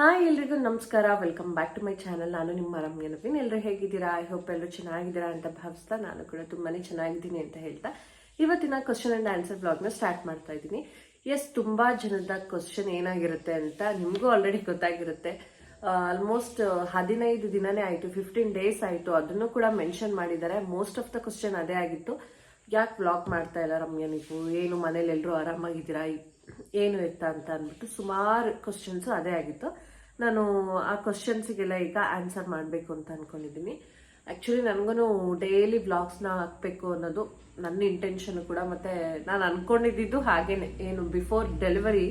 Hi ಎಲ್ರಿಗೂ ನಮಸ್ಕಾರ. Welcome back to my channel ನಾನು ನಿಮ್ಮ ರಮ್ಯ ನವೀನ್. ಎಲ್ಲರೂ ಹೇಗಿದ್ದೀರಾ? ಐ ಹೋಪ್ ಎಲ್ಲರೂ ಚೆನ್ನಾಗಿದ್ದೀರಾ ಅಂತ ಭಾವಿಸ್ತಾ ನಾನು ಕೂಡ ತುಂಬಾನೇ ಚೆನ್ನಾಗಿದ್ದೀನಿ ಅಂತ ಹೇಳ್ತಾ. ಇವತ್ತಿನ ಕ್ವಶನ್ ಅಂಡ್ ಆನ್ಸರ್ ಬ್ಲಾಗ್ನ ಸ್ಟಾರ್ಟ್ ಮಾಡ್ತಾ ಇದ್ದೀನಿ. ಎಸ್ ತುಂಬಾ ಜನದ ಕ್ವಶನ್ ಏನಾಗಿರುತ್ತೆ ಅಂತ ನಿಮಗೂ ಆಲ್ರೆಡಿ ಗೊತ್ತಾಗಿರುತ್ತೆ. ಆಲ್ಮೋಸ್ಟ್ ಹದಿನೈದು ದಿನನೇ ಆಯಿತು ಫಿಫ್ಟೀನ್ ಡೇಸ್ ಆಯಿತು, ಅದನ್ನು ಕೂಡ ಮೆನ್ಷನ್ ಮಾಡಿದ್ದಾರೆ. ಮೋಸ್ಟ್ ಆಫ್ ದ ಕ್ವಶನ್ ಅದೇ ಆಗಿತ್ತು. ಯಾಕೆ ಬ್ಲಾಗ್ ಮಾಡ್ತಾ ಇಲ್ಲ ರಮ್ಯ ನೀವು? ಏನು ಮನೇಲಿ ಎಲ್ಲರೂ ಆರಾಮಾಗಿದ್ದೀರಾ? ಏನು ಎತ್ತ ಅಂತ ಅಂದ್ಬಿಟ್ಟು ಸುಮಾರು ಕ್ವಶನ್ಸು ಅದೇ ಆಗಿತ್ತು. ನಾನು ಆ ಕ್ವಶನ್ಸಿಗೆಲ್ಲ ಈಗ ಆನ್ಸರ್ ಮಾಡಬೇಕು ಅಂತ ಅನ್ಕೊಂಡಿದ್ದೀನಿ. ಆ್ಯಕ್ಚುಲಿ ನನಗೂ ಡೈಲಿ ಬ್ಲಾಗ್ಸ್ನ ಹಾಕಬೇಕು ಅನ್ನೋದು ನನ್ನ ಇಂಟೆನ್ಷನ್ ಕೂಡ. ಮತ್ತೆ ನಾನು ಅನ್ಕೊಂಡಿದ್ದು ಹಾಗೇನೆ. ಏನು ಬಿಫೋರ್ ಡೆಲಿವರಿ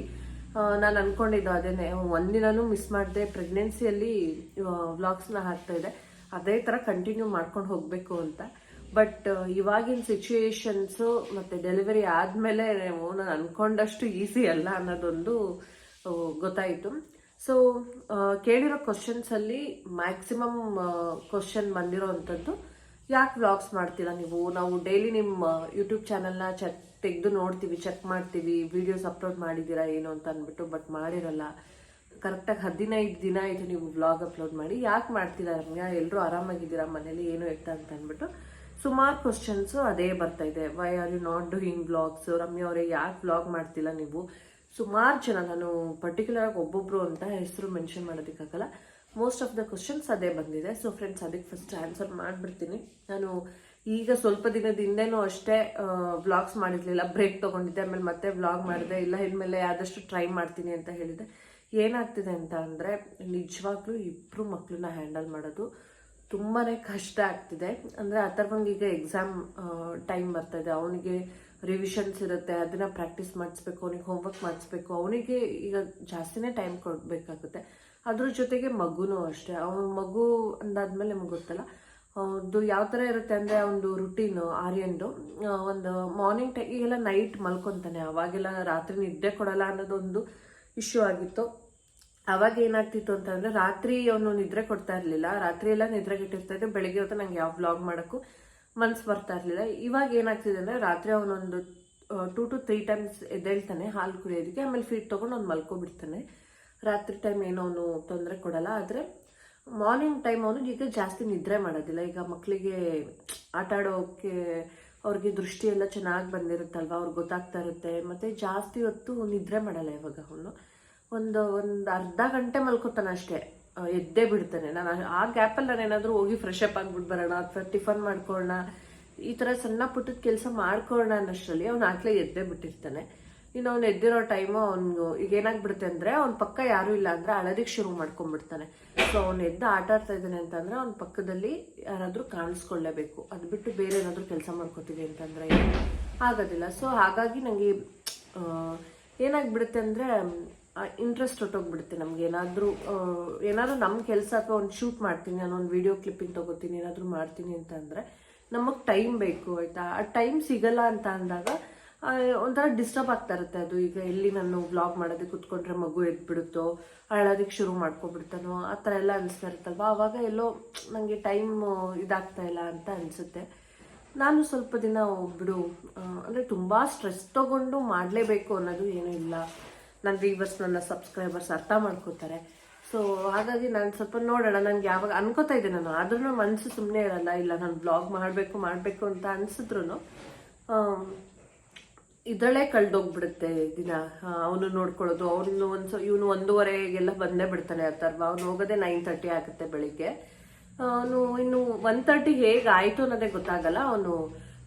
ನಾನು ಅನ್ಕೊಂಡಿದ್ದು ಅದೇನೆ. ಒಂದಿನೂ ಮಿಸ್ ಮಾಡಿದೆ. ಪ್ರೆಗ್ನೆನ್ಸಿಯಲ್ಲಿ ವ್ಲಾಗ್ಸ್ನ ಇದೆ ಅದೇ ಥರ ಕಂಟಿನ್ಯೂ ಮಾಡ್ಕೊಂಡು ಹೋಗಬೇಕು ಅಂತ. ಬಟ್ ಇವಾಗಿನ ಸಿಚುಯೇಷನ್ಸು ಮತ್ತು ಡೆಲಿವರಿ ಆದಮೇಲೆ ನಾನು ಅನ್ಕೊಂಡಷ್ಟು ಈಸಿ ಅಲ್ಲ ಅನ್ನೋದೊಂದು ಗೊತ್ತಾಯಿತು. ಸೊ ಕೇಳಿರೋ ಕ್ವಶನ್ಸಲ್ಲಿ ಮ್ಯಾಕ್ಸಿಮಮ್ ಕ್ವಶನ್ ಬಂದಿರೋ ಅಂಥದ್ದು, ಯಾಕೆ ವ್ಲಾಗ್ಸ್ ಮಾಡ್ತೀರಾ ನೀವು? ನಾವು ಡೈಲಿ ನಿಮ್ಮ ಯೂಟ್ಯೂಬ್ ಚಾನೆಲ್ನ ಚೆಕ್ ತೆಗೆದು ನೋಡ್ತೀವಿ ಚೆಕ್ ಮಾಡ್ತೀವಿ ವಿಡಿಯೋಸ್ ಅಪ್ಲೋಡ್ ಮಾಡಿದ್ದೀರಾ ಏನು ಅಂತ ಅಂದ್ಬಿಟ್ಟು ಬಟ್ ಮಾಡಿರಲ್ಲ. ಕರೆಕ್ಟಾಗಿ ಹದಿನೈದು ದಿನ ಆಯಿತು ನೀವು ವ್ಲಾಗ್ ಅಪ್ಲೋಡ್ ಮಾಡಿ. ಯಾಕೆ ಮಾಡ್ತೀರಾ ರಮ್ಯಾ? ಎಲ್ಲರೂ ಆರಾಮಾಗಿದ್ದೀರಾ? ಮನೇಲಿ ಏನು ಎತ್ತ ಅಂತ ಅಂದ್ಬಿಟ್ಟು. ಸುಮಾರು ಕ್ವಶನ್ಸು ಅದೇ ಬರ್ತಾ ಇದೆ. Why are you not doing vlogs Ramya ಅವರೇ, ಯಾಕೆ ವ್ಲಾಗ್ ಮಾಡ್ತಿಲ್ಲ ನೀವು? ಸುಮಾರು ಜನ, ನಾನು ಪರ್ಟಿಕ್ಯುಲರ್ ಆಗಿ ಒಬ್ಬೊಬ್ರು ಅಂತ ಹೆಸರು ಮೆನ್ಷನ್ ಮಾಡೋದಕ್ಕಾಗಲ್ಲ. ಮೋಸ್ಟ್ ಆಫ್ ದ ಕ್ವಶನ್ಸ್ ಅದೇ ಬಂದಿದೆ. ಸೊ ಫ್ರೆಂಡ್ಸ್ ಅದಕ್ಕೆ ಫಸ್ಟ್ ಆನ್ಸರ್ ಮಾಡಿಬಿಡ್ತೀನಿ. ನಾನು ಈಗ ಸ್ವಲ್ಪ ದಿನದ ಹಿಂದೆನೂ ಅಷ್ಟೇ ವ್ಲಾಗ್ಸ್ ಮಾಡಿರಲಿಲ್ಲ. ಬ್ರೇಕ್ ತೊಗೊಂಡಿದ್ದೆ, ಆಮೇಲೆ ಮತ್ತೆ ವ್ಲಾಗ್ ಮಾಡಿದೆ. ಇಲ್ಲ, ಇನ್ಮೇಲೆ ಆದಷ್ಟು ಟ್ರೈ ಮಾಡ್ತೀನಿ ಅಂತ ಹೇಳಿದೆ. ಏನಾಗ್ತಿದೆ ಅಂತ ಅಂದರೆ, ನಿಜವಾಗ್ಲೂ ಇಬ್ಬರು ಮಕ್ಕಳನ್ನ ಹ್ಯಾಂಡಲ್ ಮಾಡೋದು ತುಂಬಾ ಕಷ್ಟ ಆಗ್ತಿದೆ. ಅಂದರೆ ಅಥರ್ವಂಗೆ ಈಗ ಎಕ್ಸಾಮ್ ಟೈಮ್ ಬರ್ತಾ ಇದೆ ಅವನಿಗೆ ರಿವಿಷನ್ಸ್ ಇರುತ್ತೆ. ಅದನ್ನ ಪ್ರಾಕ್ಟೀಸ್ ಮಾಡಿಸ್ಬೇಕು. ಅವನಿಗೆ ಹೋಮ್ವರ್ಕ್ ಮಾಡಿಸ್ಬೇಕು. ಅವನಿಗೆ ಈಗ ಜಾಸ್ತಿನೇ ಟೈಮ್ ಕೊಡಬೇಕಾಗುತ್ತೆ. ಅದ್ರ ಜೊತೆಗೆ ಮಗುನೂ ಅಷ್ಟೇ. ಅವನ ಮಗು ಅಂದಾದ್ಮೇಲೆ ನಿಮ್ಗೆ ಗೊತ್ತಲ್ಲ. ಒಂದು ಯಾವ ಥರ ಇರುತ್ತೆ ಅಂದರೆ ಒಂದು ರುಟೀನು ಆರ್ಯನ್ದು ಒಂದು ಮಾರ್ನಿಂಗ್ ಟೈ ಈಗೆಲ್ಲ ನೈಟ್ ಮಲ್ಕೊತಾನೆ. ಅವಾಗೆಲ್ಲ ರಾತ್ರಿ ನಿದ್ದೆ ಕೊಡಲ್ಲ ಅನ್ನೋದೊಂದು ಇಶ್ಯೂ ಆಗಿತ್ತು. ಅವಾಗ ಏನಾಗ್ತಿತ್ತು ಅಂತಂದ್ರೆ ರಾತ್ರಿ ಅವನು ನಿದ್ರೆ ಕೊಡ್ತಾ ಇರಲಿಲ್ಲ. ರಾತ್ರಿ ಎಲ್ಲ ನಿದ್ರೆಗೆಟ್ಟಿರ್ತಾ ಇದ್ದೆ. ಬೆಳಿಗ್ಗೆ ಹೊತ್ತು ನಂಗೆ ಯಾವ ಬ್ಲಾಗ್ ಮಾಡೋಕ್ಕೂ ಮನ್ಸು ಬರ್ತಾ ಇರಲಿಲ್ಲ. ಇವಾಗ ಏನಾಗ್ತಿದೆ ಅಂದರೆ ರಾತ್ರಿ ಅವನೊಂದು ಟೂ ಟು ತ್ರೀ ಟೈಮ್ಸ್ ಎದ್ದೇಳ್ತಾನೆ, ಹಾಲು ಕುಡಿಯೋದಕ್ಕೆ. ಆಮೇಲೆ ಫೀಡ್ ತೊಗೊಂಡು ಅವ್ನು ಮಲ್ಕೊಬಿಡ್ತಾನೆ. ರಾತ್ರಿ ಟೈಮ್ ಏನೋ ಅವನು ತೊಂದರೆ ಕೊಡಲ್ಲ. ಆದರೆ ಮಾರ್ನಿಂಗ್ ಟೈಮ್ ಅವನು ಈಗ ಜಾಸ್ತಿ ನಿದ್ರೆ ಮಾಡೋದಿಲ್ಲ. ಈಗ ಮಕ್ಕಳಿಗೆ ಆಟ ಆಡೋಕ್ಕೆ ಅವ್ರಿಗೆ ದೃಷ್ಟಿ ಎಲ್ಲ ಚೆನ್ನಾಗಿ ಬಂದಿರುತ್ತಲ್ವ? ಅವ್ರಿಗೆ ಗೊತ್ತಾಗ್ತಾ ಇರುತ್ತೆ. ಮತ್ತು ಜಾಸ್ತಿ ಹೊತ್ತು ನಿದ್ರೆ ಮಾಡಲ್ಲ ಇವಾಗ ಅವನು. ಒಂದು ಒಂದು ಅರ್ಧ ಗಂಟೆ ಮಲ್ಕೋತಾನೆ ಅಷ್ಟೇ. ಎದ್ದೇ ಬಿಡ್ತಾನೆ. ನಾನು ಆ- ಗ್ಯಾಪ್ ಗ್ಯಾಪಲ್ಲಿ ನಾನು ಏನಾದರೂ ಹೋಗಿ ಫ್ರೆಶ್ ಅಪ್ ಆಗ್ಬಿಟ್ಟು ಬರೋಣ, ಅಥವಾ ಟಿಫನ್ ಮಾಡ್ಕೊಳ್ಳೋಣ ಈ ಥರ ಸಣ್ಣ ಪುಟ್ಟದ ಕೆಲಸ ಮಾಡ್ಕೊಳ್ಳೋಣ ಅನ್ನೋಷ್ಟರಲ್ಲಿ ಅವ್ನು ಆಗ್ಲೇ ಎದ್ದೇ ಬಿಟ್ಟಿರ್ತಾನೆ. ಇನ್ನು ಅವ್ನು ಎದ್ದಿರೋ ಟೈಮು ಅವ್ನು ಈಗ ಏನಾಗ್ಬಿಡುತ್ತೆ ಅಂದರೆ ಅವ್ನ ಪಕ್ಕ ಯಾರೂ ಇಲ್ಲ ಅಂದರೆ ಅಳೋದಕ್ಕೆ ಶುರು ಮಾಡ್ಕೊಂಡ್ಬಿಡ್ತಾನೆ. ಸೊ ಅವ್ನು ಎದ್ದು ಆಟ ಆಡ್ತಾ ಇದ್ದಾನೆ ಅಂತಂದರೆ ಅವ್ನ ಪಕ್ಕದಲ್ಲಿ ಯಾರಾದರೂ ಕಾಣಿಸ್ಕೊಳ್ಳೇಬೇಕು ಅದು ಬಿಟ್ಟು ಬೇರೆ ಏನಾದರೂ ಕೆಲಸ ಮಾಡ್ಕೋತೀವಿ ಅಂತಂದರೆ ಆಗೋದಿಲ್ಲ. ಸೊ ಹಾಗಾಗಿ ನನಗೆ ಏನಾಗ್ಬಿಡುತ್ತೆ ಅಂದರೆ ಇಂಟ್ರೆಸ್ಟ್ ಹೊಟ್ಟೋಗ್ಬಿಡುತ್ತೆ ನಮ್ಗೆ. ಏನಾದರೂ ಏನಾದರೂ ನಮ್ಮ ಕೆಲಸ ಅಥವಾ ಒಂದು ಶೂಟ್ ಮಾಡ್ತೀನಿ, ನಾನು ಒಂದು ವಿಡಿಯೋ ಕ್ಲಿಪ್ಪಿಂಗ್ ತಗೋತೀನಿ, ಏನಾದರೂ ಮಾಡ್ತೀನಿ ಅಂತ ಅಂದರೆ ನಮಗೆ ಟೈಮ್ ಬೇಕು, ಆಯಿತಾ? ಆ ಟೈಮ್ ಸಿಗಲ್ಲ ಅಂತ ಅಂದಾಗ ಒಂಥರ ಡಿಸ್ಟರ್ಬ್ ಆಗ್ತಾ ಇರುತ್ತೆ ಅದು. ಈಗ ಎಲ್ಲಿ ನಾನು ವ್ಲಾಗ್ ಮಾಡೋದಕ್ಕೆ ಕುತ್ಕೊಂಡ್ರೆ ಮಗು ಎದ್ಬಿಡುತ್ತೋ ಅಳೋದಕ್ಕೆ ಶುರು ಮಾಡ್ಕೊಬಿಡ್ತಾನೋ, ಆ ಥರ ಎಲ್ಲ ಅನಿಸ್ತಾ ಇರುತ್ತಲ್ವ? ಆವಾಗ ಎಲ್ಲೋ ನನಗೆ ಟೈಮ್ ಇದಾಗ್ತಾ ಇಲ್ಲ ಅಂತ ಅನಿಸುತ್ತೆ. ನಾನು ಸ್ವಲ್ಪ ದಿನ ಬಿಡು ಅಂದ್ರೆ ತುಂಬಾ ಸ್ಟ್ರೆಸ್ ತಗೊಂಡು ಮಾಡಲೇಬೇಕು ಅನ್ನೋದು ಏನೂ ಇಲ್ಲ. ನನ್ನ ವ್ಯೂವರ್ಸ್ ನನ್ನ ಸಬ್ಸ್ಕ್ರೈಬರ್ಸ್ ಅರ್ಥ ಮಾಡ್ಕೋತಾರೆ. ಸೊ ಹಾಗಾಗಿ ನಾನು ಸ್ವಲ್ಪ ನೋಡೋಣ ನನಗೆ ಯಾವಾಗ ಅನ್ಕೋತಾ ಇದ್ದೆ ನಾನು. ಆದ್ರೂ ಮನಸ್ಸು ಸುಮ್ಮನೆ ಇರಲ್ಲ, ಇಲ್ಲ ನಾನು ಬ್ಲಾಗ್ ಮಾಡಬೇಕು ಮಾಡಬೇಕು ಅಂತ ಅನಿಸಿದ್ರು ಇದರಲ್ಲೇ ಕಳ್ದೋಗ್ಬಿಡುತ್ತೆ ದಿನ. ಅವನು ನೋಡ್ಕೊಳ್ಳೋದು, ಅವನು ಒಂದು ಇವನು ಒಂದೂವರೆಗೆಲ್ಲ ಬಂದೇ ಬಿಡ್ತಾನೆ ಅಥರ್ವ ಅವನು ಹೋಗೋದೇ ನೈನ್ ತರ್ಟಿ ಆಗುತ್ತೆ ಬೆಳಿಗ್ಗೆ. ಅವನು ಇನ್ನು ಒನ್ ತರ್ಟಿ ಹೇಗೆ ಆಯಿತು ಅನ್ನೋದೇ ಗೊತ್ತಾಗಲ್ಲ. ಅವನು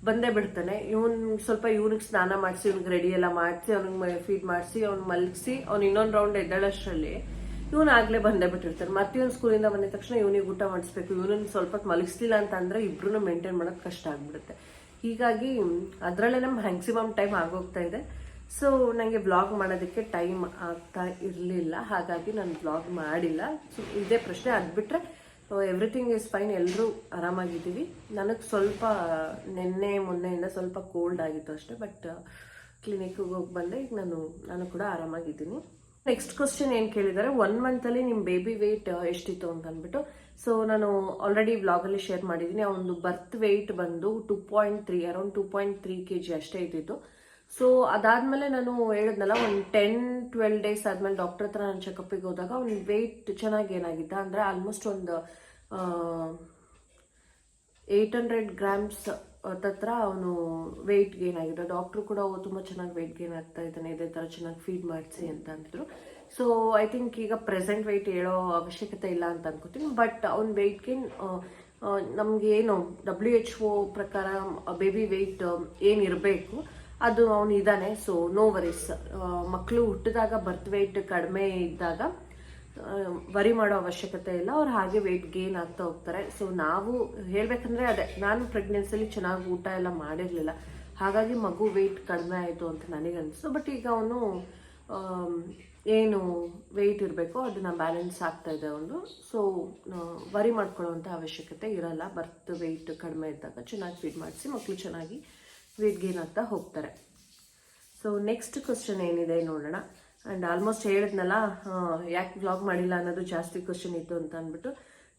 ಬಂದೇ ಬಿಡ್ತಾನೆ. ಇವನ್ ಸ್ವಲ್ಪ ಇವ್ನಿಗೆ ಸ್ನಾನ ಮಾಡಿಸಿ, ಇವ್ನಿಗೆ ರೆಡಿ ಎಲ್ಲ ಮಾಡಿಸಿ, ಅವ್ನಿಗೆ ಫೀಡ್ ಮಾಡಿಸಿ, ಅವ್ನು ಮಲಗಿಸಿ, ಅವ್ನು ಇನ್ನೊಂದು ರೌಂಡ್ ಎದ್ದೇಳಷ್ಟರಲ್ಲಿ ಇವನು ಆಗ್ಲೇ ಬಂದೇ ಬಿಟ್ಟಿರ್ತಾರೆ ಮತ್ತೆ ಇವ್ನು ಸ್ಕೂಲಿಂದ ಬಂದ ತಕ್ಷಣ ಇವನಿಗೆ ಊಟ ಮಾಡಿಸ್ಬೇಕು. ಇವನನ್ನ ಸ್ವಲ್ಪ ಮಲಗಿಸ್ಲಿಲ್ಲ ಅಂತ ಅಂದ್ರೆ ಇಬ್ರು ಮೇಂಟೈನ್ ಕಷ್ಟ ಆಗಿಬಿಡುತ್ತೆ. ಹೀಗಾಗಿ ಅದರಲ್ಲೇ ನಮ್ಮ ಮ್ಯಾಕ್ಸಿಮಮ್ ಟೈಮ್ ಆಗೋಗ್ತಾ ಇದೆ. ಸೊ ನನಗೆ ಬ್ಲಾಗ್ ಮಾಡೋದಕ್ಕೆ ಟೈಮ್ ಆಗ್ತಾ ಇರಲಿಲ್ಲ. ಹಾಗಾಗಿ ನಾನು ಬ್ಲಾಗ್ ಮಾಡಿಲ್ಲ. ಸೊ ಇದೇ ಪ್ರಶ್ನೆ ಅದು ಬಿಟ್ಟರೆ ಎವ್ರಿಥಿಂಗ್ ಇಸ್ ಫೈನ್ ಎಲ್ಲರೂ ಆರಾಮಾಗಿದ್ದೀವಿ. ನನಗೆ ಸ್ವಲ್ಪ ನಿನ್ನೆ, ಮೊನ್ನೆಯಿಂದ ಸ್ವಲ್ಪ ಕೋಲ್ಡ್ ಆಗಿತ್ತು ಅಷ್ಟೇ ಬಟ್ ಕ್ಲಿನಿಕ್ಗೆ ಹೋಗಿ ಬಂದೆ. ಈಗ ನಾನು ನಾನು ಕೂಡ ಆರಾಮಾಗಿದ್ದೀನಿ. ನೆಕ್ಸ್ಟ್ ಕ್ವಶನ್ ಏನು ಕೇಳಿದ್ದಾರೆ ಒನ್ ಮಂತಲ್ಲಿ ನಿಮ್ಮ ಬೇಬಿ ವೆಯ್ಟ್ ಎಷ್ಟಿತ್ತು ಅಂತ ಅಂದ್ಬಿಟ್ಟು. ಸೊ ನಾನು ಆಲ್ರೆಡಿ ವ್ಲಾಗಲ್ಲಿ ಶೇರ್ ಮಾಡಿದ್ದೀನಿ ಒಂದು ಬರ್ತ್ ವೆಯ್ಟ್ ಬಂದು two point three around two point three K G ಅಷ್ಟೇ ಇದ್ದಿತ್ತು ಸೊ ಅದಾದಮೇಲೆ ನಾನು ಹೇಳಿದ್ನಲ್ಲ, ಒಂದು ಟೆನ್ ಟ್ವೆಲ್ ಡೇಸ್ ಆದಮೇಲೆ ಡಾಕ್ಟರ್ ಹತ್ರ ನಾನು ಚೆಕಪ್ಪಿಗೆ ಹೋದಾಗ ಅವ್ನ ವೆಯ್ಟ್ ಚೆನ್ನಾಗಿ ಏನಾಗಿದ್ದ ಅಂದರೆ ಆಲ್ಮೋಸ್ಟ್ ಒಂದು ಏಯ್ಟ್ ಹಂಡ್ರೆಡ್ ಗ್ರಾಮ್ಸ್ ಹತ್ರ ಅವನು ವೆಯ್ಟ್ ಗೇನ್ ಆಗಿದ್ದ. ಡಾಕ್ಟ್ರು ಕೂಡ ತುಂಬ ಚೆನ್ನಾಗಿ ವೆಯ್ಟ್ ಗೇನ್ ಆಗ್ತಾ ಇದ್ದಾನೆ, ಇದೇ ಥರ ಚೆನ್ನಾಗಿ ಫೀಡ್ ಮಾಡಿಸಿ ಅಂತ ಅಂದಿದ್ರು ಸೊ ಐ ಥಿಂಕ್ ಈಗ ಪ್ರೆಸೆಂಟ್ ವೆಯ್ಟ್ ಹೇಳೋ ಅವಶ್ಯಕತೆ ಇಲ್ಲ ಅಂತ ಅನ್ಕೋತೀನಿ. ಬಟ್ ಅವ್ನ ವೆಯ್ಟ್ ಗೇನ್ ನಮ್ಗೆ ಏನು ಡಬ್ಲ್ಯೂ ಎಚ್ ಒ ಪ್ರಕಾರ ಬೇಬಿ ವೆಯ್ಟ್ ಏನಿರಬೇಕು ಅದು ಅವನು ಇದ್ದಾನೆ ಸೊ ನೋ ವರೀಸ್ ಮಕ್ಕಳು ಹುಟ್ಟಿದಾಗ ಬರ್ತ್ ವೆಯ್ಟ್ ಕಡಿಮೆ ಇದ್ದಾಗ ವರಿ ಮಾಡೋ ಅವಶ್ಯಕತೆ ಇಲ್ಲ, ಅವ್ರು ಹಾಗೆ ವೆಯ್ಟ್ ಗೇನ್ ಆಗ್ತಾ ಹೋಗ್ತಾರೆ. ಸೊ ನಾವು ಹೇಳ್ಬೇಕಂದ್ರೆ ಅದೇ, ನಾನು ಪ್ರೆಗ್ನೆನ್ಸಿಲಿ ಚೆನ್ನಾಗಿ ಊಟ ಎಲ್ಲ ಮಾಡಿರಲಿಲ್ಲ. ಹಾಗಾಗಿ ಮಗು ವೆಯ್ಟ್ ಕಡಿಮೆ ಆಯಿತು ಅಂತ ನನಗೆ ಅನಿಸ್ತು ಬಟ್ ಈಗ ಅವನು ಏನು ವೆಯ್ಟ್ ಇರಬೇಕೋ ಅದನ್ನ ಬ್ಯಾಲೆನ್ಸ್ ಆಗ್ತಾ ಇದೆ ಅವನು. ಸೊ ವರಿ ಮಾಡ್ಕೊಳ್ಳೋವಂಥ ಅವಶ್ಯಕತೆ ಇರಲ್ಲ. ಬರ್ತ್ ವೆಯ್ಟ್ ಕಡಿಮೆ ಇದ್ದಾಗ ಚೆನ್ನಾಗಿ ಫೀಡ್ ಮಾಡಿಸಿ ಮಕ್ಕಳು ಚೆನ್ನಾಗಿ ವೆಯ್ಟ್ ಗೇನ್ ಆಗ್ತಾ ಹೋಗ್ತಾರೆ. ಸೊ ನೆಕ್ಸ್ಟ್ ಕ್ವಶನ್ ಏನಿದೆ ನೋಡೋಣ. ಆ್ಯಂಡ್ ಆಲ್ಮೋಸ್ಟ್ ಹೇಳಿದ್ನಲ್ಲ ಯಾಕೆ ಬ್ಲಾಗ್ ಮಾಡಿಲ್ಲ ಅನ್ನೋದು ಜಾಸ್ತಿ ಕ್ವಶನ್ ಇತ್ತು ಅಂತ ಅಂದ್ಬಿಟ್ಟು.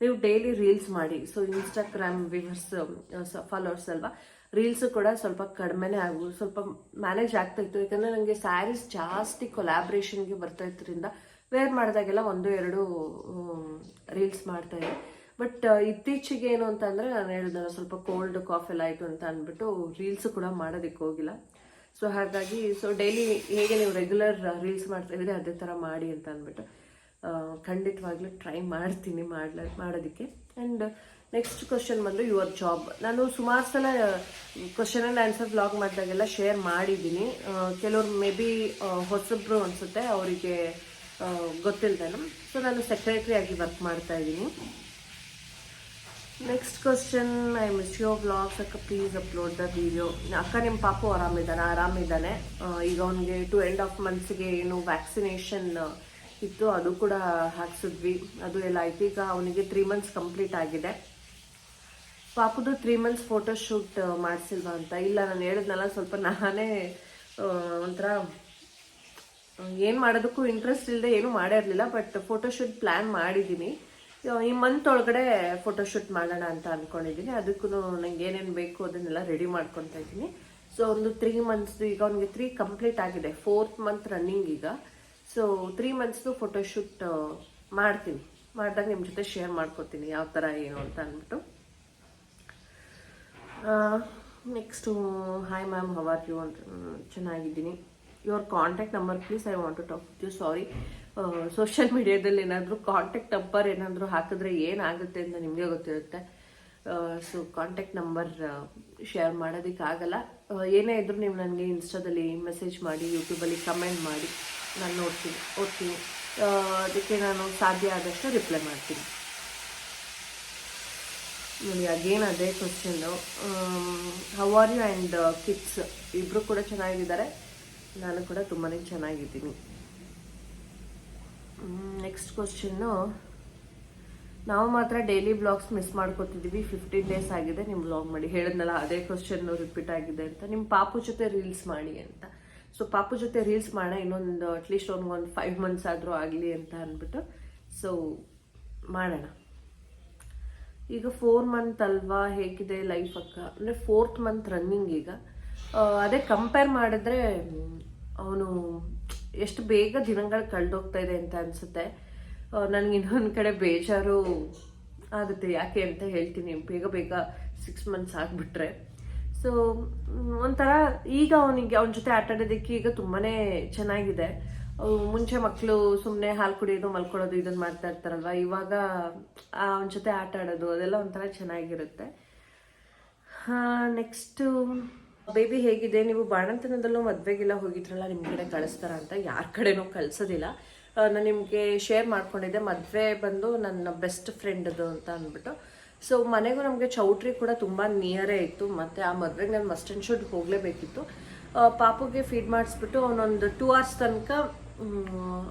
ನೀವು ಡೈಲಿ ರೀಲ್ಸ್ ಮಾಡಿ. ಸೊ ಇನ್ಸ್ಟಾಗ್ರಾಮ್ ವ್ಯೂವರ್ಸ್ ಫಾಲೋವರ್ಸ್ ಅಲ್ವಾ? ರೀಲ್ಸು ಕೂಡ ಸ್ವಲ್ಪ ಕಡಿಮೆನೇ ಆಗು, ಸ್ವಲ್ಪ ಮ್ಯಾನೇಜ್ ಆಗ್ತಾ ಇತ್ತು. ಯಾಕಂದರೆ ನನಗೆ ಸ್ಯಾರೀಸ್ ಜಾಸ್ತಿ ಕೊಲಾಬ್ರೇಷನ್ಗೆ ಬರ್ತಾ ಇದ್ದರಿಂದ ವೇರ್ ಮಾಡಿದಾಗೆಲ್ಲ ಒಂದು, ಎರಡು ರೀಲ್ಸ್ ಮಾಡ್ತಾ ಇದ್ದೆ. ಬಟ್ ಇತ್ತೀಚೆಗೆ ಏನು ಅಂತ ಅಂದರೆ ನಾನು ಹೇಳಿದ್ನಲ್ಲ, ಸ್ವಲ್ಪ ಕೋಲ್ಡ್ ಕಾಫ್ ಎಲ್ಲ ಅಂತ ಅಂದ್ಬಿಟ್ಟು ರೀಲ್ಸ್ ಕೂಡ ಮಾಡೋದಕ್ಕೆ ಹೋಗಿಲ್ಲ. ಸೊ ಹಾಗಾಗಿ ಸೊ ಡೈಲಿ ಹೇಗೆ ನೀವು ರೆಗ್ಯುಲರ್ ರೀಲ್ಸ್ ಮಾಡ್ತಾ ಇದ್ದೀರಿ, ಅದೇ ಥರ ಮಾಡಿ ಅಂತ ಅಂದ್ಬಿಟ್ಟು ಖಂಡಿತವಾಗ್ಲೂ ಟ್ರೈ ಮಾಡ್ತೀನಿ ಮಾಡ್ಲ, ಮಾಡೋದಕ್ಕೆ. ಆ್ಯಂಡ್ ನೆಕ್ಸ್ಟ್ ಕ್ವಶನ್ ಬಂದು ಯುವರ್ ಜಾಬ್ ನಾನು ಸುಮಾರು ಸಲ ಕ್ವಶನ್ ಆ್ಯಂಡ್ ಆನ್ಸರ್ ಬ್ಲಾಗ್ ಮಾಡಿದಾಗೆಲ್ಲ ಶೇರ್ ಮಾಡಿದ್ದೀನಿ. ಕೆಲವ್ರು ಮೇ ಬಿ ಹೊಸಬ್ರು ಅನಿಸುತ್ತೆ, ಅವರಿಗೆ ಗೊತ್ತಿಲ್ದೇನು. ಸೊ ನಾನು ಸೆಕ್ರೆಟರಿ ಆಗಿ ವರ್ಕ್ ಮಾಡ್ತಾ ಇದ್ದೀನಿ. Next question I miss your blogs ಅಕ್ಕ ಪ್ಲೀಸ್ ಅಪ್ಲೋಡ್ ದ ವಿಡಿಯೋ ಅಕ್ಕ ನಿಮ್ಮ ಪಾಪು ಆರಾಮಿದ್ದಾನೆ ಆರಾಮಿದ್ದಾನೆ. ಈಗ ಅವನಿಗೆ ಟು ಎಂಡ್ ಆಫ್ ಮಂತ್ಸ್ಗೆ ಏನು ವ್ಯಾಕ್ಸಿನೇಷನ್ ಇತ್ತು, ಅದು ಕೂಡ ಹಾಕ್ಸಿದ್ವಿ. ಅದು ಎಲ್ಲ ಆಯ್ತು. ಈಗ ಅವನಿಗೆ ತ್ರೀ ಮಂತ್ಸ್ ಕಂಪ್ಲೀಟ್ ಆಗಿದೆ. ಪಾಪುದು ತ್ರೀ ಮಂತ್ಸ್ ಫೋಟೋ ಶೂಟ್ ಮಾಡಿಸಿಲ್ವಾ ಅಂತ. ಇಲ್ಲ, ನಾನು ಹೇಳಿದ್ನಲ್ಲ, ಸ್ವಲ್ಪ ನಾನೇ ಒಂಥರ ಏನು ಮಾಡೋದಕ್ಕೂ ಇಂಟ್ರೆಸ್ಟ್ ಇಲ್ಲದೆ ಏನೂ ಮಾಡಿರಲಿಲ್ಲ ಬಟ್ ಫೋಟೋಶೂಟ್ ಪ್ಲ್ಯಾನ್ ಮಾಡಿದ್ದೀನಿ. ಈ ಮಂತ್ ಒಳಗಡೆ ಫೋಟೋಶೂಟ್ ಮಾಡೋಣ ಅಂತ ಅಂದ್ಕೊಂಡಿದ್ದೀನಿ ಅದಕ್ಕೂ ನಂಗೆ ಏನೇನು ಬೇಕು ಅದನ್ನೆಲ್ಲ ರೆಡಿ ಮಾಡ್ಕೊತಾ ಇದ್ದೀನಿ. ಸೊ ಒಂದು ತ್ರೀ ಮಂತ್ಸ್ದು ಈಗ ಅವ್ನಿಗೆ ತ್ರೀ ಕಂಪ್ಲೀಟ್ ಆಗಿದೆ. ಫೋರ್ತ್ ಮಂತ್ ರನ್ನಿಂಗ್ ಈಗ. ಸೊ ತ್ರೀ ಮಂತ್ಸ್ದು ಫೋಟೋಶೂಟ್ ಮಾಡ್ತೀನಿ. ಮಾಡಿದಾಗ ನಿಮ್ಮ ಜೊತೆ ಶೇರ್ ಮಾಡ್ಕೊತೀನಿ ಯಾವ ಥರ ಏನು ಅಂತ ಅಂದ್ಬಿಟ್ಟು. Next hi ma'am how are you ಅಂತ ಚೆನ್ನಾಗಿದ್ದೀನಿ. Your contact number please I want to talk you sorry social ಮೀಡಿಯಾದಲ್ಲಿ ಏನಾದರೂ ಕಾಂಟ್ಯಾಕ್ಟ್ ನಂಬರ್ ಏನಾದರೂ ಹಾಕಿದ್ರೆ ಏನಾಗುತ್ತೆ ಅಂತ ನಿಮಗೆ ಗೊತ್ತಿರುತ್ತೆ. ಸೊ ಕಾಂಟ್ಯಾಕ್ಟ್ ನಂಬರ್ ಶೇರ್ ಮಾಡೋದಕ್ಕಾಗಲ್ಲ. ಏನೇ ಇದ್ರೂ ನೀವು ನನಗೆ ಇನ್ಸ್ಟಾದಲ್ಲಿ ಮೆಸೇಜ್ ಮಾಡಿ ಯೂಟ್ಯೂಬಲ್ಲಿ ಕಮೆಂಟ್ ಮಾಡಿ, ನಾನು ನೋಡ್ತೀನಿ, ಓದ್ತೀನಿ. ಅದಕ್ಕೆ ನಾನು ಸಾಧ್ಯ ಆದಷ್ಟು ರಿಪ್ಲೈ ಮಾಡ್ತೀನಿ. ನೋಡಿ ಅಗೇನ್ ಅದೇ question how are you and kids ಇಬ್ಬರು ಕೂಡ ಚೆನ್ನಾಗಿದ್ದಾರೆ. ನಾನು ಕೂಡ ತುಂಬಾ ಚೆನ್ನಾಗಿದ್ದೀನಿ. ನೆಕ್ಸ್ಟ್ ಕ್ವಶನ್ನು ನಾವು ಮಾತ್ರ ಡೈಲಿ ಬ್ಲಾಗ್ಸ್ ಮಿಸ್ ಮಾಡ್ಕೊತಿದ್ದೀವಿ ಫಿಫ್ಟೀನ್ ಡೇಸ್ ಆಗಿದೆ ನಿಮ್ಮ ಬ್ಲಾಗ್ ಮಾಡಿ. ಹೇಳಿದ್ನಲ್ಲ, ಅದೇ ಕ್ವಶನ್ ರಿಪೀಟ್ ಆಗಿದೆ ಅಂತ. ನಿಮ್ಮ ಪಾಪು ಜೊತೆ ರೀಲ್ಸ್ ಮಾಡಿ ಅಂತ. ಸೊ ಪಾಪು ಜೊತೆ ರೀಲ್ಸ್ ಮಾಡೋಣ, ಇನ್ನೊಂದು ಅಟ್ಲೀಸ್ಟ್ ಒಂದು ಫೈವ್ ಮಂತ್ಸ್ ಆದರೂ ಆಗಲಿ ಅಂತ ಅಂದ್ಬಿಟ್ಟು ಸೊ ಮಾಡೋಣ. ಈಗ ಫೋರ್ ಮಂತ್ ಅಲ್ವಾ, ಹೇಗಿದೆ ಲೈಫ್ ಅಕ್ಕ? ಅಂದರೆ ಫೋರ್ತ್ ಮಂತ್ ರನ್ನಿಂಗ್ ಈಗ. ಅದೇ ಕಂಪೇರ್ ಮಾಡಿದ್ರೆ, ಅವನು ಎಷ್ಟು ಬೇಗ ದಿನಗಳು ಕಳೆದೋಗ್ತಾ ಇದೆ ಅಂತ ಅನಿಸುತ್ತೆ. ನನಗೆ ಇನ್ನೊಂದು ಕಡೆ ಬೇಜಾರು ಆಗುತ್ತೆ. ಯಾಕೆ ಅಂತ ಹೇಳ್ತೀನಿ. ಬೇಗ ಬೇಗ ಸಿಕ್ಸ್ ಮಂತ್ಸ್ ಆಗಿಬಿಟ್ರೆ. ಸೊ ಒಂಥರ ಈಗ ಅವನಿಗೆ ಅವನ ಜೊತೆ ಆಟ ಆಡೋದಕ್ಕೆ ಈಗ ತುಂಬಾ ಚೆನ್ನಾಗಿದೆ. ಮುಂಚೆ ಮಕ್ಕಳು ಸುಮ್ಮನೆ ಹಾಲು ಕುಡಿಯೋದು, ಮಲ್ಕೊಳ್ಳೋದು ಇದನ್ನ ಮಾಡ್ತಾ ಇರ್ತಾರಲ್ವ? ಇವಾಗ ಅವನ ಜೊತೆ ಆಟ ಆಡೋದು, ಅದೆಲ್ಲ ಒಂಥರ ಚೆನ್ನಾಗಿರುತ್ತೆ. ನೆಕ್ಸ್ಟು ಬೇಬಿ ಹೇಗಿದೆ, ನೀವು ಬಾಣಂತನದಲ್ಲೂ ಮದುವೆಗೆಲ್ಲ ಹೋಗಿದ್ರಲ್ಲ ನಿಮ್ಮ ಕಡೆ ಕಳಿಸ್ತಾರ ಅಂತ? ಯಾರ ಕಡೆನೂ ಕಳಿಸೋದಿಲ್ಲ. ನಾನು ನಿಮಗೆ ಶೇರ್ ಮಾಡ್ಕೊಂಡಿದ್ದೆ. ಮದುವೆ ಬಂದು ನನ್ನ ಬೆಸ್ಟ್ ಫ್ರೆಂಡದು ಅಂತ ಅಂದ್ಬಿಟ್ಟು. ಸೊ ಮನೆಗೂ ನಮಗೆ ಚೌಟ್ರಿ ಕೂಡ ತುಂಬ ನಿಯರೇ ಇತ್ತು. ಮತ್ತು ಆ ಮದುವೆಗೆ ನಾನು ಮಸ್ಟ್ ಅಂಡ್ ಶುಡ್ ಹೋಗಲೇಬೇಕಿತ್ತು. ಪಾಪುಗೆ ಫೀಡ್ ಮಾಡಿಸ್ಬಿಟ್ಟು ಅವನೊಂದು ಟೂ ಅವರ್ಸ್ ತನಕ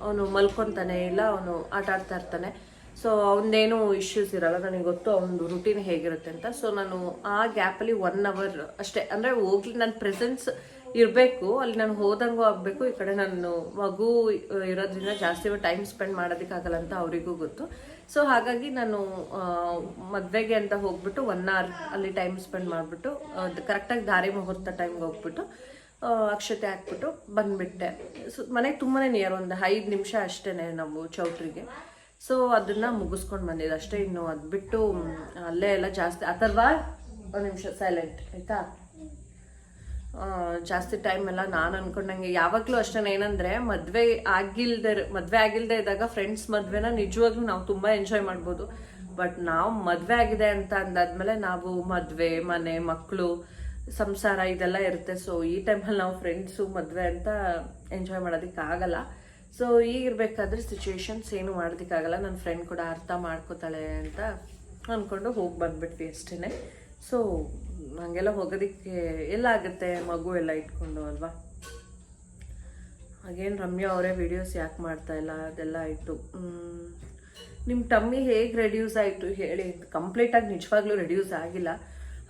ಅವನು ಮಲ್ಕೊತಾನೆ, ಇಲ್ಲ, ಅವನು ಆಟ ಆಡ್ತಾ ಇರ್ತಾನೆ. ಸೊ ಅವನದೇನು ಇಶ್ಯೂಸ್ ಇರಲ್ಲ, ನನಗೆ ಗೊತ್ತು ಅವನದು ರುಟೀನ್ ಹೇಗಿರುತ್ತೆ ಅಂತ. ಸೊ ನಾನು ಆ ಗ್ಯಾಪಲ್ಲಿ ಒನ್ ಅವರ್ ಅಷ್ಟೇ, ಅಂದರೆ ಹೋಗ್ಲಿ ನನ್ನ ಪ್ರೆಸೆನ್ಸ್ ಇರಬೇಕು, ಅಲ್ಲಿ ನಾನು ಹೋದಂಗೂ ಆಗಬೇಕು, ಈ ಕಡೆ ನಾನು ಮಗು ಇರೋದ್ರಿಂದ ಜಾಸ್ತಿ ಟೈಮ್ ಸ್ಪೆಂಡ್ ಮಾಡೋದಕ್ಕಾಗಲ್ಲ ಅಂತ ಅವರಿಗೂ ಗೊತ್ತು. ಸೊ ಹಾಗಾಗಿ ನಾನು ಮದುವೆಗೆ ಅಂತ ಹೋಗ್ಬಿಟ್ಟು ಒನ್ ಅವರ್ ಅಲ್ಲಿ ಟೈಮ್ ಸ್ಪೆಂಡ್ ಮಾಡಿಬಿಟ್ಟು ಕರೆಕ್ಟಾಗಿ ದಾರಿ ಮುಹೂರ್ತ ಟೈಮ್ಗೆ ಹೋಗ್ಬಿಟ್ಟು ಅಕ್ಷತೆ ಹಾಕ್ಬಿಟ್ಟು ಬಂದ್ಬಿಟ್ಟೆ. ಸೊ ಮನೆಗೆ ತುಂಬಾ ನಿಯರ್ ಒಂದು ಐದು ನಿಮಿಷ ಅಷ್ಟೇ ನಾವು ಚೌಟ್ರಿಗೆ. ಸೊ ಅದನ್ನ ಮುಗಿಸ್ಕೊಂಡು ಬಂದಿದ್ದು. ಅಷ್ಟೇ ಇನ್ನು ಅದು ಬಿಟ್ಟು ಅಲ್ಲೇ ಎಲ್ಲ ಜಾಸ್ತಿ, ಅಥರ್ವಾ ಒಂದು ನಿಮಿಷ ಸೈಲೆಂಟ್ ಆಯ್ತಾ? ಜಾಸ್ತಿ ಟೈಮ್ ಎಲ್ಲ ನಾನು ಅನ್ಕೊಂಡಂಗೆ, ಯಾವಾಗಲೂ ಅಷ್ಟೇ ಏನಂದ್ರೆ, ಮದ್ವೆ ಆಗಿಲ್ದೆ ಮದ್ವೆ ಆಗಿಲ್ದೆ ಇದ್ದಾಗ ಫ್ರೆಂಡ್ಸ್ ಮದ್ವೆನ ನಿಜವಾಗ್ಲೂ ನಾವು ತುಂಬಾ ಎಂಜಾಯ್ ಮಾಡ್ಬೋದು. ಬಟ್ ನಾವು ಮದ್ವೆ ಆಗಿದೆ ಅಂತ ಅಂದಾದ್ಮೇಲೆ ನಾವು ಮದ್ವೆ, ಮನೆ ಮಕ್ಕಳು ಸಂಸಾರ, ಇದೆಲ್ಲ ಇರುತ್ತೆ. ಸೊ ಈ ಟೈಮಲ್ಲಿ ನಾವು ಫ್ರೆಂಡ್ಸು ಮದುವೆ ಅಂತ ಎಂಜಾಯ್ ಮಾಡೋದಕ್ಕೆ ಆಗಲ್ಲ ಸೊ ಈಗಿರ್ಬೇಕಾದ್ರೆ ಸಿಚುವೇಶನ್ಸ್ ಏನು ಮಾಡೋದಕ್ಕಾಗಲ್ಲ ನನ್ನ ಫ್ರೆಂಡ್ ಕೂಡ ಅರ್ಥ ಮಾಡ್ಕೋತಾಳೆ ಅಂತ ಅಂದ್ಕೊಂಡು ಹೋಗಿ ಬಂದುಬಿಟ್ವಿ ಅಷ್ಟೇ ಸೊ ಹಂಗೆಲ್ಲ ಹೋಗೋದಕ್ಕೆ ಎಲ್ಲ ಆಗುತ್ತೆ, ಮಗು ಎಲ್ಲ ಇಟ್ಕೊಂಡು ಅಲ್ವಾ? ಹಾಗೇನು ರಮ್ಯಾ ಅವರೇ ವಿಡಿಯೋಸ್ ಯಾಕೆ ಮಾಡ್ತಾ ಇಲ್ಲ? ಅದೆಲ್ಲ ಆಯಿತು. ನಿಮ್ಮ ಟಮ್ಮಿ ಹೇಗೆ ರೆಡ್ಯೂಸ್ ಆಯಿತು ಹೇಳಿ. ಕಂಪ್ಲೀಟಾಗಿ ನಿಜವಾಗ್ಲೂ ರೆಡ್ಯೂಸ್ ಆಗಿಲ್ಲ.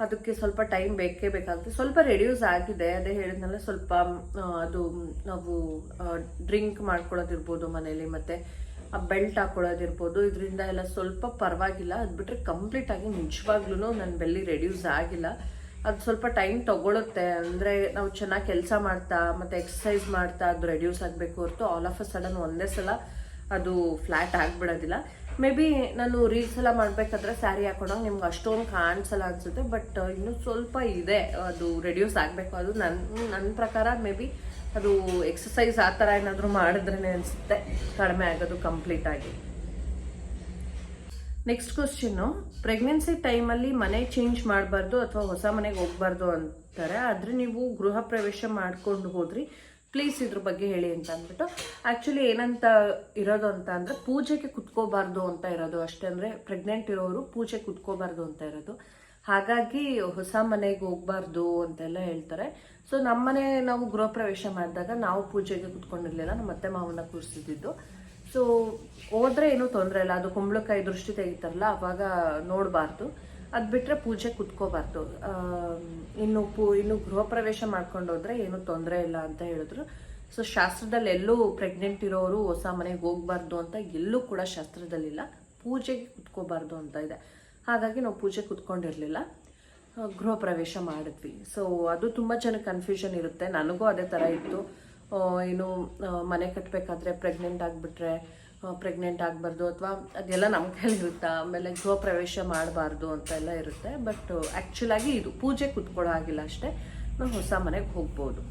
ಅದಕ್ಕೆ ಸ್ವಲ್ಪ ಟೈಮ್ ಬೇಕೇ ಬೇಕಾಗುತ್ತೆ. ಸ್ವಲ್ಪ ರೆಡ್ಯೂಸ್ ಆಗಿದೆ ಅದೇ ಹೇಳಿದ್ನಲ್ಲ, ಸ್ವಲ್ಪ ಅದು, ನಾವು ಡ್ರಿಂಕ್ ಮಾಡ್ಕೊಳ್ಳೋದಿರ್ಬೋದು ಮನೇಲಿ ಮತ್ತು ಬೆಲ್ಟ್ ಹಾಕೊಳ್ಳೋದಿರ್ಬೋದು. ಇದರಿಂದ ಎಲ್ಲ ಸ್ವಲ್ಪ ಪರವಾಗಿಲ್ಲ. ಅದು ಬಿಟ್ಟರೆ ಕಂಪ್ಲೀಟಾಗಿ ನಿಜವಾಗ್ಲೂ ನನ್ನ ಬೆಲ್ಲಿ ರೆಡ್ಯೂಸ್ ಆಗಿಲ್ಲ. ಅದು ಸ್ವಲ್ಪ ಟೈಮ್ ತಗೊಳುತ್ತೆ. ಅಂದರೆ ನಾವು ಚೆನ್ನಾಗಿ ಕೆಲಸ ಮಾಡ್ತಾ, ಮತ್ತು ಎಕ್ಸಸೈಸ್ ಮಾಡ್ತಾ ಅದು ರೆಡ್ಯೂಸ್ ಆಗಬೇಕು ಹೊರತು ಆಲ್ ಆಫ್ ಅ ಸಡನ್ ಒಂದೇ ಸಲ ಅದು ಫ್ಲ್ಯಾಟ್ ಆಗಿಬಿಡೋದಿಲ್ಲ. ಮೇ ಬಿ ನಾನು ರೀಲ್ಸ್ ಎಲ್ಲ ಮಾಡಬೇಕಾದ್ರೆ ಸ್ಯಾರಿ ಹಾಕೊಂಡಾಗ ನಿಮ್ಗೆ ಅಷ್ಟೊಂದು ಕಾಣಿಸಲ್ಲ ಅನ್ಸುತ್ತೆ ಬಟ್ ಇನ್ನೂ ಸ್ವಲ್ಪ ಇದೆ, ಅದು ರೆಡ್ಯೂಸ್ ಆಗಬೇಕು. ಅದು ನನ್ನ ನನ್ನ ಪ್ರಕಾರ ಮೇ ಬಿ ಅದು ಎಕ್ಸಸೈಸ್ ಆ ಥರ ಏನಾದರೂ ಮಾಡಿದ್ರೇ ಅನಿಸುತ್ತೆ, ಕಡಿಮೆ ಆಗೋದು ಕಂಪ್ಲೀಟಾಗಿ ನೆಕ್ಸ್ಟ್ ಕ್ವಶನ್ನು ಪ್ರೆಗ್ನೆನ್ಸಿ ಟೈಮಲ್ಲಿ ಮನೆ ಚೇಂಜ್ ಮಾಡಬಾರ್ದು ಅಥವಾ ಹೊಸ ಮನೆಗೆ ಹೋಗ್ಬಾರ್ದು ಅಂತಾರೆ, ಆದರೆ ನೀವು ಗೃಹ ಪ್ರವೇಶ ಮಾಡಿಕೊಂಡು ಹೋದ್ರಿ ಪ್ಲೀಸ್ ಇದ್ರ ಬಗ್ಗೆ ಹೇಳಿ ಅಂತ ಅಂದ್ಬಿಟ್ಟು. ಆ್ಯಕ್ಚುಲಿ ಏನಂತ ಇರೋದು ಅಂತ ಅಂದರೆ ಪೂಜೆಗೆ ಕುತ್ಕೋಬಾರ್ದು ಅಂತ ಇರೋದು. ಅಷ್ಟೇ ಅಂದರೆ ಪ್ರೆಗ್ನೆಂಟ್ ಇರೋರು ಪೂಜೆ ಕುತ್ಕೋಬಾರ್ದು ಅಂತ ಇರೋದು. ಹಾಗಾಗಿ ಹೊಸ ಮನೆಗೆ ಹೋಗ್ಬಾರ್ದು ಅಂತೆಲ್ಲ ಹೇಳ್ತಾರೆ. ಸೊ ನಮ್ಮನೆ ನಾವು ಗೃಹ ಪ್ರವೇಶ ಮಾಡಿದಾಗ ನಾವು ಪೂಜೆಗೆ ಕುತ್ಕೊಂಡಿರ್ಲಿಲ್ಲ. ನಮ್ಮ ಅತ್ತೆ ಮಾವನ್ನ ಕೂರಿಸಿದ್ದು. ಸೊ ಹೋದ್ರೆ ಏನೂ ತೊಂದರೆ ಇಲ್ಲ. ಅದು ಕುಂಬಳಕಾಯಿ ದೃಷ್ಟಿ ತೆಗಿತಾರಲ್ಲ, ಅವಾಗ ನೋಡಬಾರ್ದು. ಅದು ಬಿಟ್ಟರೆ ಪೂಜೆ ಕುತ್ಕೋಬಾರ್ದು. ಇನ್ನು ಪೂ, ಇನ್ನು ಗೃಹ ಪ್ರವೇಶ ಮಾಡ್ಕೊಂಡು ಹೋದ್ರೆ ಏನೂ ತೊಂದರೆ ಇಲ್ಲ ಅಂತ ಹೇಳಿದ್ರು. ಸೊ ಶಾಸ್ತ್ರದಲ್ಲಿ ಎಲ್ಲೂ ಪ್ರೆಗ್ನೆಂಟ್ ಇರೋರು ಹೊಸ ಮನೆಗೆ ಹೋಗ್ಬಾರ್ದು ಅಂತ ಎಲ್ಲೂ ಕೂಡ ಶಾಸ್ತ್ರದಲ್ಲಿಲ್ಲ. ಪೂಜೆಗೆ ಕುತ್ಕೋಬಾರ್ದು ಅಂತ ಇದೆ. ಹಾಗಾಗಿ ನಾವು ಪೂಜೆ ಕುತ್ಕೊಂಡಿರಲಿಲ್ಲ. ಗೃಹ ಪ್ರವೇಶ ಮಾಡಿದ್ವಿ. ಸೊ ಅದು ತುಂಬ ಜನಕ್ಕೆ ಕನ್ಫ್ಯೂಷನ್ ಇರುತ್ತೆ. ನನಗೂ ಅದೇ ಥರ ಇತ್ತು. ಏನು ಮನೆ ಕಟ್ಟಬೇಕಾದ್ರೆ ಪ್ರೆಗ್ನೆಂಟ್ ಆಗಿಬಿಟ್ರೆ ಪ್ರೆಗ್ನೆಂಟ್ ಆಗಬಾರ್ದು ಅಥವಾ ಅದೆಲ್ಲ ನಮ್ಮ ಕೈಲಿ ಇರುತ್ತಾ? ಆಮೇಲೆ ಗೃಹ ಪ್ರವೇಶ ಮಾಡಬಾರ್ದು ಅಂತ ಎಲ್ಲ ಇರುತ್ತೆ. ಬಟ್ ಆ್ಯಕ್ಚುಲಾಗಿ ಇದು ಪೂಜೆ ಕುತ್ಕೊಳ್ಳೋ ಆಗಿಲ್ಲ ಅಷ್ಟೇ. ನಾವು ಹೊಸ ಮನೆಗೆ ಹೋಗ್ಬೋದು.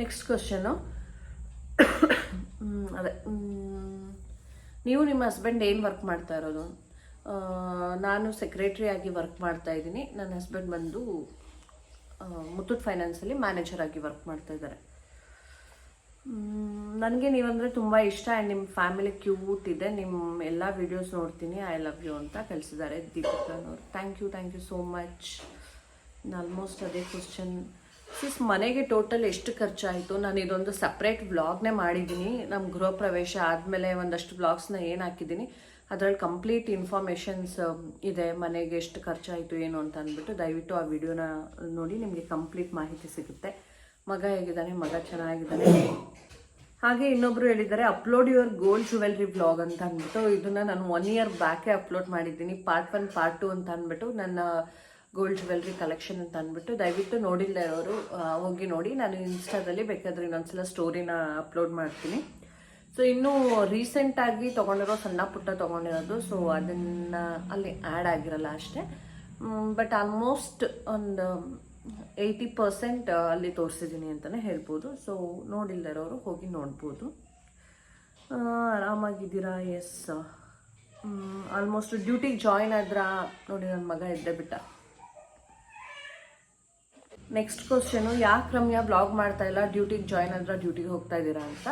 ನೆಕ್ಸ್ಟ್ ಕ್ವಶನು ಅದೇ ನೀವು ನಿಮ್ಮ ಹಸ್ಬೆಂಡ್ ಏನು ವರ್ಕ್ ಮಾಡ್ತಾ ಇರೋದು? ನಾನು ಸೆಕ್ರೆಟ್ರಿ ಆಗಿ ವರ್ಕ್ ಮಾಡ್ತಾ ಇದ್ದೀನಿ. ನನ್ನ ಹಸ್ಬೆಂಡ್ ಬಂದು ಮುತ್ತೂಟ್ ಫೈನಾನ್ಸಲ್ಲಿ ಮ್ಯಾನೇಜರ್ ಆಗಿ ವರ್ಕ್ ಮಾಡ್ತಾ ಇದ್ದಾರೆ. ನನಗೆ ನೀವಂದರೆ ತುಂಬ ಇಷ್ಟ ಆ್ಯಂಡ್ ನಿಮ್ಮ ಫ್ಯಾಮಿಲಿ ಕ್ಯೂಟ್ ಇದೆ. ನಿಮ್ಮ ಎಲ್ಲ ವಿಡಿಯೋಸ್ ನೋಡ್ತೀನಿ. ಐ ಲವ್ ಯು ಅಂತ ಕಳಿಸಿದ್ದಾರೆ ದೀಪಿಕಾನವ್ರು. Thank you thank you so much almost ಅದೇ ಕ್ವಶನ್ ಸಿಸ್ ಮನೆಗೆ ಟೋಟಲ್ ಎಷ್ಟು ಖರ್ಚಾಯಿತು? ನಾನು ಇದೊಂದು ಸಪ್ರೇಟ್ ವ್ಲಾಗ್ನೇ ಮಾಡಿದ್ದೀನಿ. ನಮ್ಮ ಗೃಹ ಪ್ರವೇಶ ಆದಮೇಲೆ ಒಂದಷ್ಟು ವ್ಲಾಗ್ಸ್ನ ಏನು ಹಾಕಿದ್ದೀನಿ? ಅದರಲ್ಲಿ ಕಂಪ್ಲೀಟ್ ಇನ್ಫಾರ್ಮೇಷನ್ಸ್ ಇದೆ. ಮನೆಗೆ ಎಷ್ಟು ಖರ್ಚಾಯಿತು, ಏನು ಅಂತ ಅಂದ್ಬಿಟ್ಟು ದಯವಿಟ್ಟು ಆ ವಿಡಿಯೋನ ನೋಡಿ. ನಿಮಗೆ ಕಂಪ್ಲೀಟ್ ಮಾಹಿತಿ ಸಿಗುತ್ತೆ. ಮಗ ಹೇಗಿದ್ದಾನೆ, ಮಗ ಚೆನ್ನಾಗಿದ್ದಾನೆ. ಹಾಗೆ ಇನ್ನೊಬ್ರು ಹೇಳಿದ್ದಾರೆ upload your gold jewellery blog ಅಂತ ಅಂದ್ಬಿಟ್ಟು, ಇದನ್ನ ನಾನು ಒನ್ ಇಯರ್ ಬ್ಯಾಕೆ ಅಪ್ಲೋಡ್ ಮಾಡಿದ್ದೀನಿ ಪಾರ್ಟ್ ಒನ್ ಪಾರ್ಟ್ ಟು ಅಂತ ಅಂದ್ಬಿಟ್ಟು, ನನ್ನ ಗೋಲ್ಡ್ ಜುವೆಲ್ರಿ ಕಲೆಕ್ಷನ್ ಅಂತ ಅಂದ್ಬಿಟ್ಟು. ದಯವಿಟ್ಟು ನೋಡಿಲ್ಲ ಇರೋರು ಹೋಗಿ ನೋಡಿ. ನಾನು ಇನ್ಸ್ಟಾದಲ್ಲಿ ಬೇಕಾದ್ರೆ ಇನ್ನೊಂದ್ಸಲ ಸ್ಟೋರಿನ ಅಪ್ಲೋಡ್ ಮಾಡ್ತೀನಿ. ಸೊ ಇನ್ನೂ ರೀಸೆಂಟಾಗಿ ತೊಗೊಂಡಿರೋ ಸಣ್ಣ ಪುಟ್ಟ ತೊಗೊಂಡಿರೋದು ಸೊ ಅದನ್ನು ಅಲ್ಲಿ ಆ್ಯಡ್ ಆಗಿರಲ್ಲ ಅಷ್ಟೇ. ಬಟ್ ಆಲ್ಮೋಸ್ಟ್ ಒಂದು ಏಯ್ಟಿ ಪರ್ಸೆಂಟ್ ಅಲ್ಲಿ ತೋರಿಸಿದ್ದೀನಿ ಅಂತಲೇ ಹೇಳ್ಬೋದು. ಸೊ ನೋಡಿಲ್ಲರವರು ಹೋಗಿ ನೋಡ್ಬೋದು. ಆರಾಮಾಗಿದ್ದೀರಾ? ಎಸ್ ಆಲ್ಮೋಸ್ಟ್ ಡ್ಯೂಟಿಗೆ ಜಾಯಿನ್ ಆದ್ರ? ನೋಡಿ ನನ್ನ ಮಗ ಇದ್ದೇ ಬಿಟ್ಟ. ನೆಕ್ಸ್ಟ್ ಕ್ವಶನು ಯಾಕೆ ರಮ್ಯಾ ಬ್ಲಾಗ್ ಮಾಡ್ತಾ ಇಲ್ಲ? ಡ್ಯೂಟಿಗೆ ಜಾಯಿನ್ ಆದ್ರ? ಡ್ಯೂಟಿಗೆ ಹೋಗ್ತಾ ಇದ್ದೀರಾ ಅಂತ.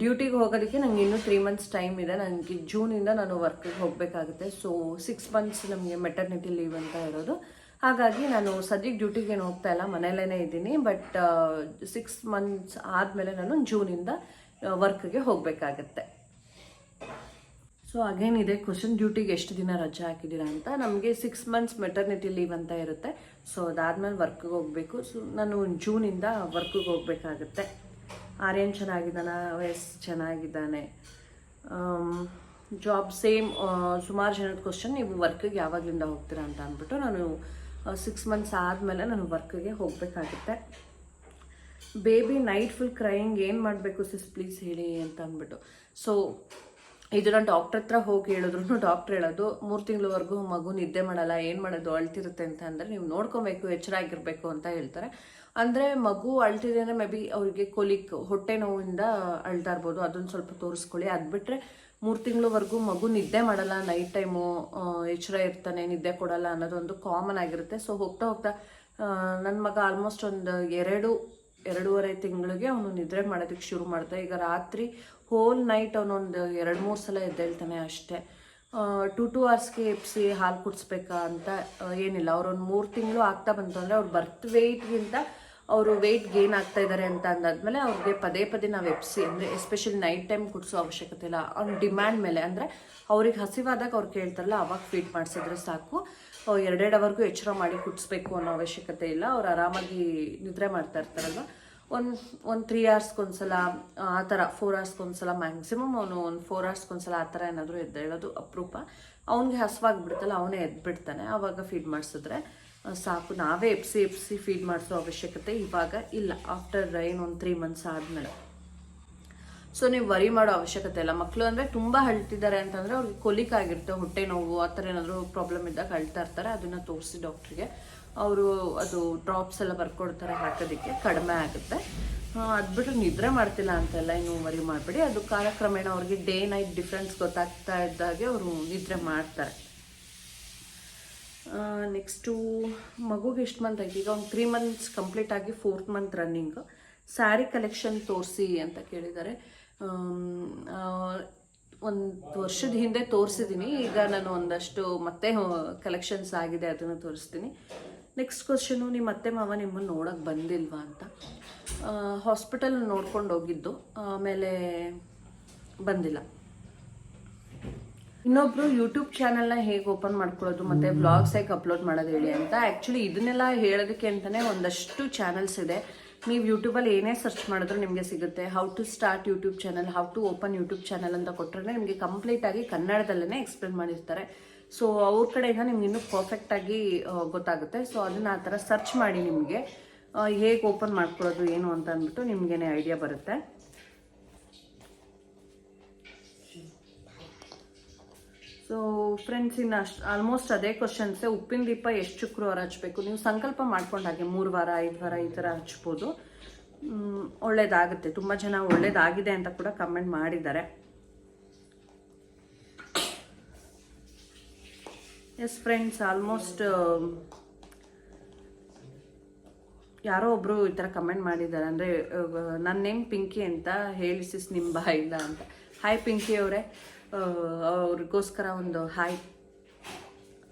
ಡ್ಯೂಟಿಗೆ ಹೋಗೋದಕ್ಕೆ ನಂಗೆ ಇನ್ನೂ ತ್ರೀ ಮಂತ್ಸ್ ಟೈಮ್ ಇದೆ. ನನಗೆ ಜೂನಿಂದ ನಾನು ವರ್ಕಿಗೆ ಹೋಗಬೇಕಾಗುತ್ತೆ. ಸೊ ಸಿಕ್ಸ್ ಮಂತ್ಸ್ ನಮಗೆ ಮೆಟರ್ನಿಟಿ ಲೀವ್ ಅಂತ ಇರೋದು. ಹಾಗಾಗಿ ನಾನು ಸದ್ಯಕ್ಕೆ ಡ್ಯೂಟಿಗೆ ಏನು ಹೋಗ್ತಾ ಇಲ್ಲ ಮನೆಯಲ್ಲೇ ಇದ್ದೀನಿ ಬಟ್ ಸಿಕ್ಸ್ ಮಂತ್ಸ್ ಆದಮೇಲೆ ನಾನು ಜೂನಿಂದ ವರ್ಕ್ಗೆ ಹೋಗಬೇಕಾಗತ್ತೆ. ಸೊ ಅಗೇನ್ ಇದೆ ಕ್ವಶನ್ ಡ್ಯೂಟಿಗೆ ಎಷ್ಟು ದಿನ ರಜೆ ಹಾಕಿದ್ದೀರಾ ಅಂತ. ನಮಗೆ ಸಿಕ್ಸ್ ಮಂತ್ಸ್ ಮೆಟರ್ನಿಟಿ ಲೀವ್ ಅಂತ ಇರುತ್ತೆ. ಸೊ ಅದಾದ್ಮೇಲೆ ವರ್ಕ್ಗೆ ಹೋಗಬೇಕು. ಸೊ ನಾನು ಜೂನಿಂದ ವರ್ಕ್ಗೆ ಹೋಗಬೇಕಾಗತ್ತೆ. ಆರ್ಯನ್ ಚೆನ್ನಾಗಿದ್ದಾನ? ವಯಸ್ ಚೆನ್ನಾಗಿದ್ದಾನೆ. ಜಾಬ್ ಸೇಮ್ ಸುಮಾರು ಜನದ ಕ್ವಶನ್ ನೀವು ವರ್ಕ್ಗೆ ಯಾವಾಗಲಿಂದ ಹೋಗ್ತೀರಾ ಅಂತ ಅಂದ್ಬಿಟ್ಟು ನಾನು ಸಿಕ್ಸ್ ಮಂತ್ಸ್ ಆದಮೇಲೆ ನಾನು ವರ್ಕ್ಗೆ ಹೋಗಬೇಕಾಗುತ್ತೆ. ಬೇಬಿ ನೈಟ್ ಫುಲ್ ಕ್ರೈಯಿಂಗ್ ಏನು ಮಾಡಬೇಕು ಸಿಸ್ ಪ್ಲೀಸ್ ಹೇಳಿ ಅಂತ ಅಂದ್ಬಿಟ್ಟು. ಸೊ ಇದನ್ನ ಡಾಕ್ಟ್ರ್ ಹತ್ರ ಹೋಗಿ ಹೇಳಿದ್ರು ಡಾಕ್ಟರ್ ಹೇಳೋದು, ಮೂರು ತಿಂಗಳವರೆಗೂ ಮಗು ನಿದ್ದೆ ಮಾಡಲ್ಲ, ಏನು ಮಾಡೋದು, ಅಳ್ತಿರುತ್ತೆ ಅಂತ ಅಂದರೆ ನೀವು ನೋಡ್ಕೊಬೇಕು, ಎಚ್ಚರ ಆಗಿರಬೇಕು ಅಂತ ಹೇಳ್ತಾರೆ. ಅಂದರೆ ಮಗು ಅಳ್ತಿದೆ ಅಂದರೆ ಮೇ ಬಿ ಅವರಿಗೆ ಕೊಲಿಕ್, ಹೊಟ್ಟೆ ನೋವಿಂದ ಅಳ್ತಾ ಇರ್ಬೋದು, ಅದನ್ನು ಸ್ವಲ್ಪ ತೋರಿಸ್ಕೊಳ್ಳಿ. ಅದು ಬಿಟ್ಟರೆ ಮೂರು ತಿಂಗಳವರೆಗೂ ಮಗು ನಿದ್ದೆ ಮಾಡಲ್ಲ ನೈಟ್ ಟೈಮು ಎಚ್ಚರ ಇರ್ತಾನೆ, ನಿದ್ದೆ ಕೊಡಲ್ಲ ಅನ್ನೋದೊಂದು ಕಾಮನ್ ಆಗಿರುತ್ತೆ. ಸೊ ಹೋಗ್ತಾ ಹೋಗ್ತಾ ನನ್ನ ಮಗ ಆಲ್ಮೋಸ್ಟ್ ಒಂದು ಎರಡು, ಎರಡೂವರೆ ತಿಂಗಳಿಗೆ ಅವನು ನಿದ್ರೆ ಮಾಡೋದಕ್ಕೆ ಶುರು ಮಾಡ್ತಾ ಈಗ ರಾತ್ರಿ ಹೋಲ್ ನೈಟ್ ಅವನೊಂದು ಎರಡು, ಮೂರು ಸಲ ಎದ್ದೇಳ್ತಾನೆ ಅಷ್ಟೇ. ಟು ಟು ಅವರ್ಸ್ಗೆ ಎಪ್ಸಿ ಹಾಲು ಕುಡಿಸ್ಬೇಕಾ ಅಂತ ಏನಿಲ್ಲ. ಅವ್ರೊಂದು ಮೂರು ತಿಂಗಳು ಆಗ್ತಾ ಬಂತು ಅಂದರೆ ಅವ್ರ ಬರ್ತ್ ವೆಯ್ಟ್ಗಿಂತ ಅವರು ವೆಯ್ಟ್ ಗೇನ್ ಆಗ್ತಾ ಇದ್ದಾರೆ ಅಂತ ಅಂದಾದ್ಮೇಲೆ ಅವ್ರಿಗೆ ಪದೇ ಪದೇ ನಾವು ಎಪ್ಸಿ ಅಂದರೆ ಎಸ್ಪೆಷಲಿ ನೈಟ್ ಟೈಮ್ ಕುಡಿಸೋ ಅವಶ್ಯಕತೆ ಇಲ್ಲ. ಅವ್ನ ಡಿಮ್ಯಾಂಡ್ ಮೇಲೆ ಅಂದರೆ ಅವ್ರಿಗೆ ಹಸಿವಾದಾಗ ಅವ್ರು ಕೇಳ್ತಾರಲ್ಲ, ಅವಾಗ ಫೀಡ್ ಮಾಡಿಸಿದ್ರೆ ಸಾಕು. ಎರಡೆರಡು ಅವರ್ಗೂ ಎಚ್ಚರ ಮಾಡಿ ಕುಡಿಸ್ಬೇಕು ಅನ್ನೋ ಅವಶ್ಯಕತೆ ಇಲ್ಲ. ಅವ್ರು ಆರಾಮಾಗಿ ನಿದ್ರೆ ಮಾಡ್ತಾ ಇರ್ತಾರಲ್ವ? ಒಂದು ಒಂದು ತ್ರೀ ಅವರ್ಸ್ಗೊಂದ್ಸಲ ಆ ಥರ ಫೋರ್ ಅವರ್ಸ್ಗೊಂದ್ಸಲ ಮ್ಯಾಕ್ಸಿಮಮ್ ಅವನು ಒಂದು ಫೋರ್ ಅವರ್ಸ್ಗೊಂದ್ಸಲ ಆ ಥರ ಏನಾದರೂ ಎದ್ದೇಳೋದು ಅಪರೂಪ. ಅವ್ನಿಗೆ ಹಸುವಾಗ್ಬಿಡುತ್ತಲ್ಲ ಅವನೇ ಎದ್ಬಿಡ್ತಾನೆ. ಆವಾಗ ಫೀಡ್ ಮಾಡಿಸಿದ್ರೆ ಸಾಕು. ನಾವೇ ಎಪ್ಸಿ ಎಪ್ಸಿ ಫೀಡ್ ಮಾಡಿಸೋ ಅವಶ್ಯಕತೆ ಇವಾಗ ಇಲ್ಲ. ಆಫ್ಟರ್ ರೈನ್ ಒಂದು ತ್ರೀ ಮಂತ್ಸ್ ಆದಮೇಲೆ. ಸೊ ನೀವು ವರಿ ಮಾಡೋ ಅವಶ್ಯಕತೆ ಇಲ್ಲ. ಮಕ್ಕಳು ಅಂದರೆ ತುಂಬ ಅಳ್ತಿದ್ದಾರೆ ಅಂತಂದರೆ ಅವ್ರಿಗೆ ಕೊಲಿಕ್ ಆಗಿರುತ್ತೆ. ಹೊಟ್ಟೆ ನೋವು, ಆ ಥರ ಏನಾದರೂ ಪ್ರಾಬ್ಲಮ್ ಇದ್ದಾಗ ಅಳ್ತಾ ಇರ್ತಾರೆ. ಅದನ್ನು ತೋರಿಸಿ ಡಾಕ್ಟ್ರಿಗೆ ಅವರು ಅದು ಡ್ರಾಪ್ಸ್ ಎಲ್ಲ ಬರ್ಕೊಡ್ತಾರೆ ಹಾಕೋದಕ್ಕೆ. ಕಡಿಮೆ ಆಗುತ್ತೆ. ಅದು ಬಿಟ್ಟು ನಿದ್ರೆ ಮಾಡ್ತಿಲ್ಲ ಅಂತೆಲ್ಲ ಇನ್ನೂ ವರಿ ಮಾಡಬೇಡಿ. ಅದು ಕಾಲಕ್ರಮೇಣ ಅವ್ರಿಗೆ ಡೇ ನೈಟ್ ಡಿಫ್ರೆನ್ಸ್ ಗೊತ್ತಾಗ್ತಾ ಇದ್ದಾಗೆ ಅವರು ನಿದ್ರೆ ಮಾಡ್ತಾರೆ. ನೆಕ್ಸ್ಟು ಮಗುಗೆ ಎಷ್ಟು ಮಂತ್ ಆಯ್ತು. ಈಗ ಒಂದು ತ್ರೀ ಮಂತ್ಸ್ ಕಂಪ್ಲೀಟ್ ಆಗಿ fourth month running sari collection ತೋರಿಸಿ ಅಂತ ಕೇಳಿದ್ದಾರೆ ಒಂದು ವರ್ಷದ ಹಿಂದೆ ತೋರಿಸಿದ್ದೀನಿ ಈಗ ನಾನು ಒಂದಷ್ಟು ಮತ್ತೆ ಕಲೆಕ್ಷನ್ಸ್ ಆಗಿದೆ, ಅದನ್ನು ತೋರಿಸ್ತೀನಿ. ನೆಕ್ಸ್ಟ್ ಕ್ವಶನು ನಿಮ್ಮ ಅತ್ತೆ ಮಾವ ನಿಮ್ಮನ್ನು ನೋಡೋಕ್ಕೆ ಬಂದಿಲ್ವಾ ಅಂತ. ಹಾಸ್ಪಿಟಲ್ ನೋಡ್ಕೊಂಡು ಹೋಗಿದ್ದು. ಆಮೇಲೆ ಬಂದಿಲ್ಲ. ಇನ್ನೊಬ್ರು ಯೂಟ್ಯೂಬ್ನ ಹೇಗೆ ಓಪನ್ ಮಾಡ್ಕೊಳ್ಳೋದು ಮತ್ತೆ ಬ್ಲಾಗ್ಸ್ ಹೇಗೆ ಅಪ್ಲೋಡ್ ಮಾಡೋದು ಹೇಳಿ ಅಂತ. ಆ್ಯಕ್ಚುಲಿ ಇದನ್ನೆಲ್ಲ ಹೇಳೋದಕ್ಕೆ ಅಂತಾನೆ ಒಂದಷ್ಟು ಚಾನಲ್ಸ್ ಇದೆ. ನೀವು ಯೂಟ್ಯೂಬಲ್ಲಿ ಏನೇ ಸರ್ಚ್ ಮಾಡಿದ್ರು ನಿಮಗೆ ಸಿಗುತ್ತೆ. How to start YouTube channel how to open YouTube channel ಅಂತ ಕೊಟ್ಟರೆ ನಿಮಗೆ ಕಂಪ್ಲೀಟಾಗಿ ಕನ್ನಡದಲ್ಲೇ ಎಕ್ಸ್ಪ್ಲೇನ್ ಮಾಡಿರ್ತಾರೆ. ಸೊ ಅವ್ರ ಕಡೆಯಿಂದ ನಿಮ್ಗೆ ಇನ್ನೂ ಪರ್ಫೆಕ್ಟಾಗಿ ಗೊತ್ತಾಗುತ್ತೆ. ಸೊ ಅದನ್ನ ಆ ಥರ ಸರ್ಚ್ ಮಾಡಿ ನಿಮಗೆ ಹೇಗೆ ಓಪನ್ ಮಾಡ್ಕೊಳ್ಳೋದು ಏನು ಅಂತ ಅಂದ್ಬಿಟ್ಟು ನಿಮಗೇನೆ ಐಡಿಯಾ ಬರುತ್ತೆ. ಸೊ ಫ್ರೆಂಡ್ಸ್ ಇನ್ನು ಅಷ್ಟು ಆಲ್ಮೋಸ್ಟ್ ಅದೇ ಕ್ವಶನ್ಸೆ ಉಪ್ಪಿನ ದೀಪ ಎಷ್ಟು ಶುಕ್ರವಾರ ಹಚ್ಬೇಕು? ನೀವು ಸಂಕಲ್ಪ ಮಾಡ್ಕೊಂಡು ಹಾಗೆ ಮೂರು ವಾರ, ಐದು ವಾರ ಈ ಥರ ಹಚ್ಬೋದು. ಒಳ್ಳೇದಾಗುತ್ತೆ. ತುಂಬ ಜನ ಒಳ್ಳೇದಾಗಿದೆ ಅಂತ ಕೂಡ ಕಮೆಂಟ್ ಮಾಡಿದ್ದಾರೆ. ಎಸ್ ಫ್ರೆಂಡ್ಸ್ ಆಲ್ಮೋಸ್ಟ್ ಯಾರೋ ಒಬ್ಬರು ಈ ಥರ ಕಮೆಂಟ್ ಮಾಡಿದ್ದಾರೆ. ಅಂದರೆ ನನ್ನ ನೇಮ್ ಪಿಂಕಿ ಅಂತ ಹೇಳಿಸಿಸ್ ನಿಮ್ಮ ಬಾಯಿಲ್ಲ ಅಂತ. ಹಾಯ್ ಪಿಂಕಿ ಅವರೇ. ಅವ್ರಿಗೋಸ್ಕರ ಒಂದು ಹಾಯ್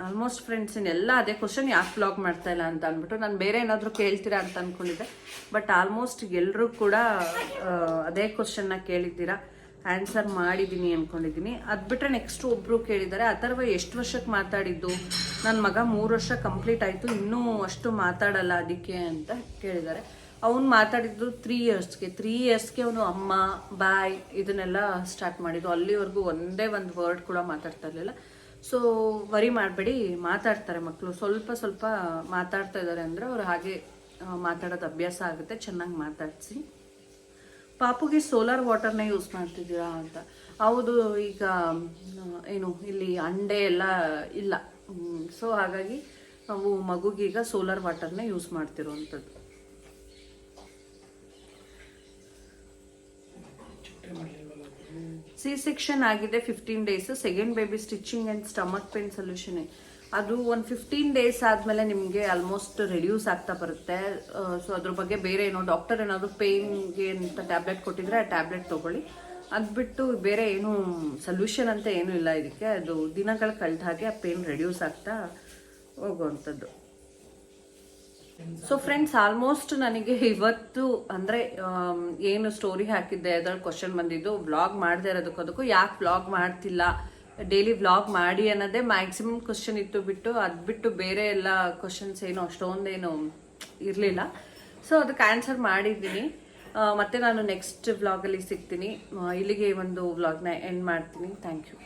ಆಲ್ಮೋಸ್ಟ್ ಫ್ರೆಂಡ್ಸ್ ಎಲ್ಲ ಅದೇ ಕ್ವಶನ್ ಯಾಕೆ ಬ್ಲಾಗ್ ಮಾಡ್ತಾ ಇಲ್ಲ ಅಂತ ಅಂದ್ಬಿಟ್ಟು ನಾನು ಬೇರೆ ಏನಾದರೂ ಕೇಳ್ತೀರಾ ಅಂತ ಅಂದ್ಕೊಂಡಿದ್ದೆ ಬಟ್ ಆಲ್ಮೋಸ್ಟ್ ಎಲ್ಲರೂ ಕೂಡ ಅದೇ ಕ್ವಶನ್ನ ಕೇಳಿದ್ದೀರಾ. ಆನ್ಸರ್ ಮಾಡಿದ್ದೀನಿ ಅಂದ್ಕೊಂಡಿದ್ದೀನಿ ಅದು ಬಿಟ್ಟರೆ ನೆಕ್ಸ್ಟ್ ಒಬ್ಬರು ಕೇಳಿದ್ದಾರೆ ಅಥರ್ವ ಎಷ್ಟು ವರ್ಷಕ್ಕೆ ಮಾತಾಡಿದ್ದು? ನನ್ನ ಮಗ ಮೂರು ವರ್ಷ ಕಂಪ್ಲೀಟ್ ಆಯಿತು, ಇನ್ನೂ ಅಷ್ಟು ಮಾತಾಡಲ್ಲ ಅದಕ್ಕೆ ಅಂತ ಕೇಳಿದ್ದಾರೆ ಅವನು ಮಾತಾಡಿದ್ದು ತ್ರೀ ಇಯರ್ಸ್ಗೆ ತ್ರೀ ಇಯರ್ಸ್ಗೆ ಅವನು ಅಮ್ಮ, ಬಾಯ್ ಇದನ್ನೆಲ್ಲ ಸ್ಟಾರ್ಟ್ ಮಾಡಿದ್ದು. ಅಲ್ಲಿವರೆಗೂ ಒಂದೇ ಒಂದು ವರ್ಡ್ ಕೂಡ ಮಾತಾಡ್ತಾ ಇರಲಿಲ್ಲ. ಸೊ ವರಿ ಮಾಡಬೇಡಿ, ಮಾತಾಡ್ತಾರೆ ಮಕ್ಕಳು ಸ್ವಲ್ಪ ಸ್ವಲ್ಪ ಮಾತಾಡ್ತಾ ಇದ್ದಾರೆ ಅಂದರೆ ಅವರು ಹಾಗೆ ಮಾತಾಡೋದು ಅಭ್ಯಾಸ ಆಗುತ್ತೆ. ಚೆನ್ನಾಗಿ ಮಾತಾಡಿಸಿ. ಪಾಪುಗೆ ಸೋಲಾರ್ ವಾಟರ್ನೇ ಯೂಸ್ ಮಾಡ್ತಿದ್ದೀರಾ ಅಂತ. ಹೌದು, ಈಗ ಏನು, ಇಲ್ಲಿ ಅಂಡೆ ಎಲ್ಲ ಇಲ್ಲ. ಸೊ ಹಾಗಾಗಿ ನಾವು ಮಗುಗೀಗ ಸೋಲಾರ್ ವಾಟರ್ನೇ ಯೂಸ್ ಮಾಡ್ತಿರೋವಂಥದ್ದು. ಸಿ ಸೆಕ್ಷನ್ ಆಗಿದೆ fifteen days second baby stitching and stomach pain solution ಅದು ಒಂದು ಫಿಫ್ಟೀನ್ ಡೇಸ್ ಆದಮೇಲೆ ನಿಮಗೆ ಆಲ್ಮೋಸ್ಟ್ ರೆಡ್ಯೂಸ್ ಆಗ್ತಾ ಬರುತ್ತೆ. ಸೊ ಅದ್ರ ಬಗ್ಗೆ ಬೇರೆ ಏನೋ ಡಾಕ್ಟರ್ ಏನಾದರೂ ಪೇಯ್ನ್ಗೆ ಅಂತ ಟ್ಯಾಬ್ಲೆಟ್ ಕೊಟ್ಟಿದ್ರೆ ಆ ಟ್ಯಾಬ್ಲೆಟ್ ತೊಗೊಳ್ಳಿ. ಅದು ಬಿಟ್ಟು ಬೇರೆ ಏನು ಸೊಲ್ಯೂಷನ್ ಅಂತ ಏನೂ ಇಲ್ಲ ಇದಕ್ಕೆ. ಅದು ದಿನಗಳು ಕಳೆದ ಹಾಗೆ ಆ ಪೇನ್ ರೆಡ್ಯೂಸ್ ಆಗ್ತಾ ಹೋಗುವಂಥದ್ದು. ಸೊ ಫ್ರೆಂಡ್ಸ್ ಆಲ್ಮೋಸ್ಟ್ ನನಗೆ ಇವತ್ತು ಅಂದರೆ ಏನು ಸ್ಟೋರಿ ಹಾಕಿದ್ದೆ ಅದ್ರಲ್ಲಿ ಕ್ವಶನ್ ಬಂದಿದ್ದು ವ್ಲಾಗ್ ಮಾಡದೇ ಇರೋದಕ್ಕೂ ಅದಕ್ಕೂ ಯಾಕೆ ವ್ಲಾಗ್ ಮಾಡ್ತಿಲ್ಲ? ಡೈಲಿ ವ್ಲಾಗ್ ಮಾಡಿ ಅನ್ನೋದೇ ಮ್ಯಾಕ್ಸಿಮಮ್ ಕ್ವಶನ್ ಇತ್ತು ಬಿಟ್ಟು ಅದು ಬಿಟ್ಟು ಬೇರೆ ಎಲ್ಲ ಕ್ವಶನ್ಸ್ ಏನು ಅಷ್ಟೊಂದೇನು ಇರಲಿಲ್ಲ. ಸೊ ಅದಕ್ಕೆ ಆನ್ಸರ್ ಮಾಡಿದ್ದೀನಿ. ಮತ್ತೆ ನಾನು ನೆಕ್ಸ್ಟ್ ವ್ಲಾಗಲ್ಲಿ ಸಿಗ್ತೀನಿ. ಇಲ್ಲಿಗೆ ಒಂದು ವ್ಲಾಗ್ನ ಎಂಡ್ ಮಾಡ್ತೀನಿ. Thank you